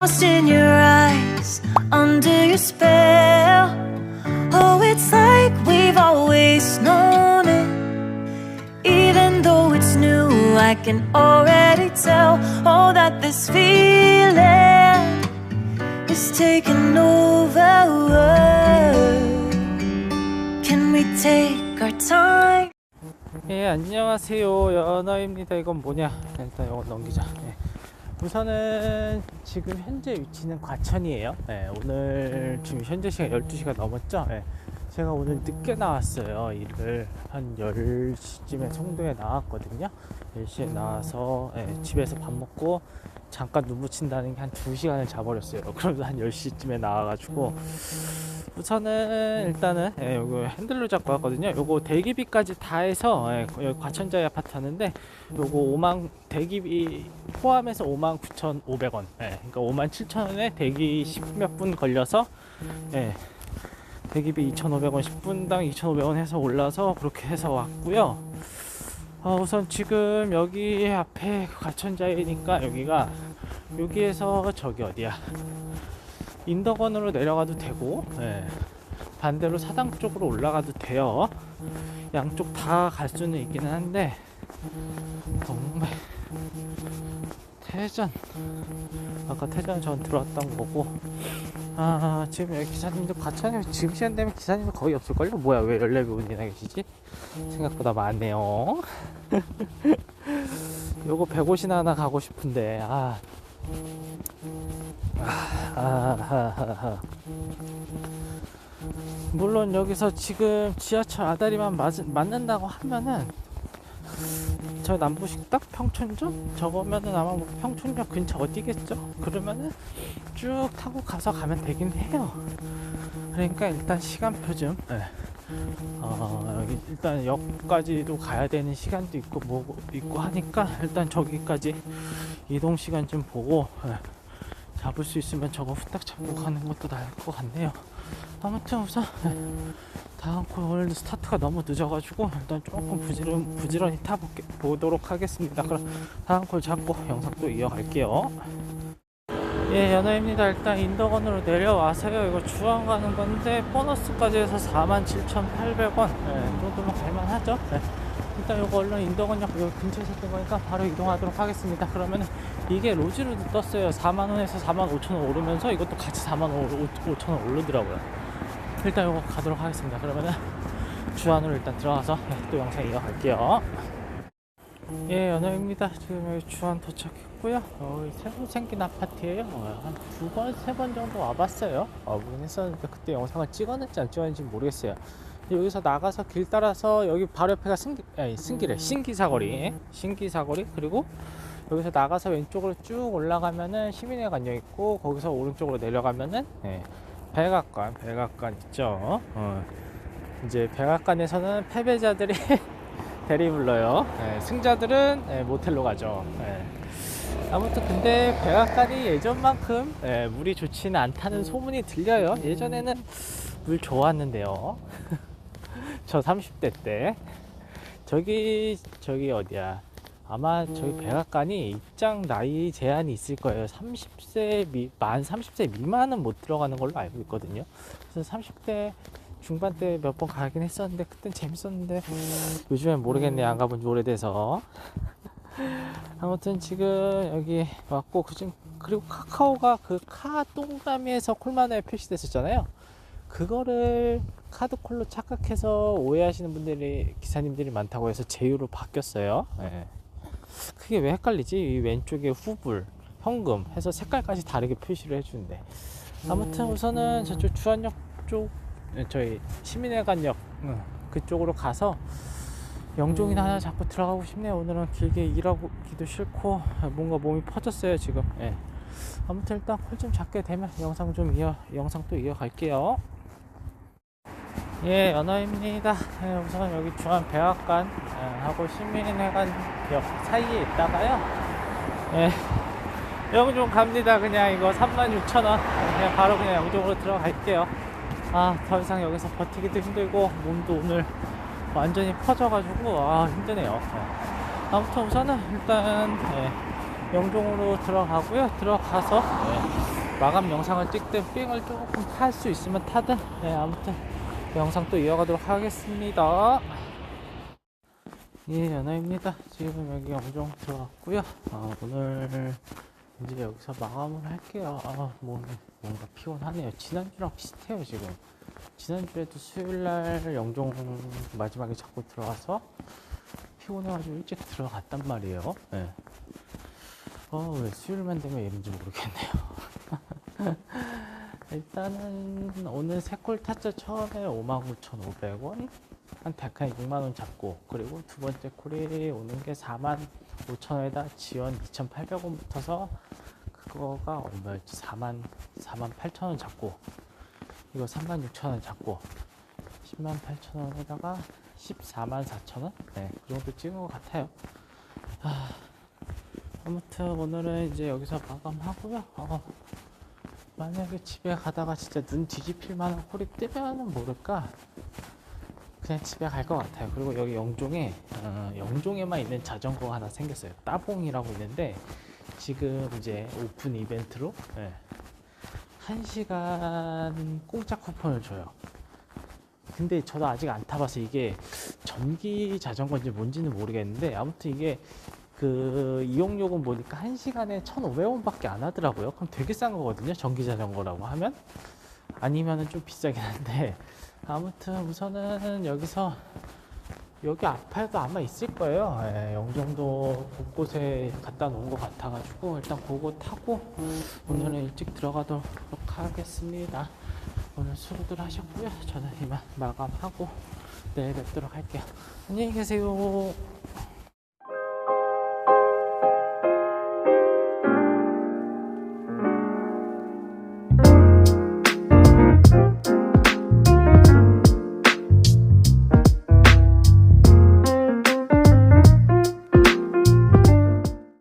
Lost in your eyes, under your spell. Oh, it's like we've always known it. Even though it's new, I can already tell. Oh, that this feeling is taking over. Can we take our time? 예 안녕하세요 연어입니다 이건 뭐냐 일단 이거 넘기자 예. 우선은 지금 현재 위치는 과천이에요. 예, 오늘 지금 현재 시간 12시가 넘었죠? 예. 제가 오늘 늦게 나왔어요. 일을 한 10시쯤에 송도에 나왔거든요. 10시에 나와서 예, 집에서 밥 먹고 잠깐 눈 붙인다는 게 한 2시간을 자버렸어요. 그러면서 한 10시쯤에 나와가지고 우선은 일단은 예, 요거 핸들로 잡고 왔거든요. 요거 대기비까지 다 해서 예, 여기 과천자의 아파트 하는데 요거 5만 대기비 포함해서 5만 9,500원. 예, 그러니까 5만 7천 원에 대기 10몇 분 걸려서 예, 대기비 2,500원 10분당 2,500원 해서 올라서 그렇게 해서 왔고요. 어, 우선 지금 여기 앞에 과천자이니까 여기가 여기에서 저기 어디야? 인덕원으로 내려가도 되고 예. 반대로 사당 쪽으로 올라가도 돼요. 양쪽 다 갈 수는 있기는 한데 정말 태전. 아까 태전 전 들어왔던 거고. 아 지금 여기 기사님들 과천에 지금 시간 되면 기사님들 거의 없을걸요? 뭐야 왜 14분이나 계시지? 생각보다 많네요. 요거 150이나 하나 가고 싶은데 아 아하하하. 물론 여기서 지금 지하철 아다리만 맞, 맞는다고 하면은 저 남부식탁 평촌점 저거면은 아마 뭐 평촌역 근처 어디겠죠? 그러면은 쭉 타고 가서 가면 되긴 해요. 그러니까 일단 시간표 좀 예. 어, 여기 일단 역까지도 가야 되는 시간도 있고 뭐 있고 하니까 일단 저기까지 이동 시간 좀 보고 예. 잡을 수 있으면 저거 후딱 잡고 가는 것도 나을 것 같네요. 아무튼 우선 다음 콜 오늘 스타트가 너무 늦어가지고 일단 조금 부지런, 부지런히 타보도록 하겠습니다. 그럼 다음 콜 잡고 영상 또 이어갈게요. 예, 연어입니다. 일단 인덕원으로 내려와서요. 이거 주황 가는 건데 보너스까지 해서 47,800원. 예, 정도면 갈만하죠. 예. 일단 이거 얼른 인덕원역 여기 근처에서 뜬 거니까 바로 이동하도록 하겠습니다. 그러면 이게 로지로도 떴어요. 4만 원에서 4만 5천 원 오르면서 이것도 같이 4만 5천 원 오르더라고요. 일단 이거 가도록 하겠습니다. 그러면은 주안으로 일단 들어가서 예, 또 영상 이어갈게요. 예, 연어입니다. 지금 여기 주안 도착했고요. 여기 새로 생긴 아파트예요. 어, 한두 번, 세 번 정도 와봤어요. 와보긴 했었는데 그때 영상을 찍었는지 안 찍었는지 모르겠어요. 여기서 나가서 길 따라서 여기 바로 옆에가 승기, 아니, 승기래. 신기사거리. 신기사거리. 그리고 여기서 나가서 왼쪽으로 쭉 올라가면은 시민회관역 있고 거기서 오른쪽으로 내려가면은 예, 백악관, 백악관 있죠. 어. 이제 백악관에서는 패배자들이 대리 불러요. 예, 승자들은 예, 모텔로 가죠. 예. 아무튼 근데 백악관이 예전만큼 예, 물이 좋지는 않다는 소문이 들려요. 예전에는 물 좋았는데요. 저 30대 때 저기 저기 어디야? 아마 저희 백악관이 입장 나이 제한이 있을 거예요. 30세 미, 만 30세 미만은 못 들어가는 걸로 알고 있거든요. 그래서 30대 중반 때 몇 번 가긴 했었는데 그땐 재밌었는데 요즘엔 모르겠네 안 가본 지 오래돼서 아무튼 지금 여기 왔고 그중 그리고 카카오가 그 카 동그라미에서 콜마너에 표시됐었잖아요. 그거를 카드콜로 착각해서 오해하시는 분들이 기사님들이 많다고 해서 제휴로 바뀌었어요. 예. 그게 왜 헷갈리지? 이 왼쪽에 후불, 현금 해서 색깔까지 다르게 표시를 해주는데 아무튼 우선은 저쪽 주안역 쪽 예, 저희 시민회관역 응, 그쪽으로 가서 영종이나 하나 잡고 들어가고 싶네요. 오늘은 길게 일하기도 싫고 뭔가 몸이 퍼졌어요 지금. 예. 아무튼 일단 콜 좀 잡게 되면 영상 좀 이어 영상 또 이어갈게요. 예, 연어입니다. 예, 우선 여기 중앙 백악관 예, 하고 시민회관역 사이에 있다가요. 예, 영종 갑니다. 그냥 이거 36,000원. 그냥 바로 그냥 영종으로 들어갈게요. 아, 더 이상 여기서 버티기도 힘들고 몸도 오늘 완전히 퍼져가지고 아 힘드네요. 예. 아무튼 우선은 일단 예, 영종으로 들어가고요. 들어가서 예, 마감 영상을 찍든 삥을 조금 탈 수 있으면 타든 네 아무튼 그 영상 또 이어가도록 하겠습니다. 예 연아입니다. 지금 여기 영종 들어왔고요. 아, 오늘 이제 여기서 마감을 할게요. 아, 몸이 뭔가 피곤하네요. 지난주랑 비슷해요 지금. 지난주에도 수요일날 영종 마지막에 자꾸 들어와서 피곤해가지고 일찍 들어갔단 말이에요. 예. 어, 왜 수요일만 되면 이런지 모르겠네요. 일단은 오늘 세골 타짜 처음에 59,500원, 한 백한 6만원 잡고, 그리고 두 번째 콜이 오는 게 45,000원에다 지원 2,800원 붙어서, 그거가 얼마였지? 4만, 4만 8천원 잡고, 이거 3만 6천원 잡고, 10만 8천원에다가 14만 4천원? 네, 그 정도 찍은 것 같아요. 아, 아무튼 오늘은 이제 여기서 마감하고요. 어, 만약에 집에 가다가 진짜 눈 뒤집힐 만한 콜이 뜨면은 모를까 그냥 집에 갈 것 같아요. 그리고 여기 영종에 어, 영종에만 있는 자전거가 하나 생겼어요. 따봉이라고 있는데 지금 이제 오픈 이벤트로 네, 한 시간 공짜 쿠폰을 줘요. 근데 저도 아직 안 타봐서 이게 전기 자전거인지 뭔지는 모르겠는데 아무튼 이게 그 이용료금 보니까 한시간에 1,500원밖에 안 하더라고요. 그럼 되게 싼 거거든요. 전기 자전거라고 하면. 아니면은 좀 비싸긴 한데 아무튼 우선은 여기서 여기 앞에도 아마 있을 거예요. 예, 영종도 곳곳에 갖다 놓은 것 같아가지고 일단 그거 타고 오늘은 일찍 들어가도록 하겠습니다. 오늘 수고들 하셨고요. 저는 이만 마감하고 내일 뵙도록 할게요. 안녕히 계세요.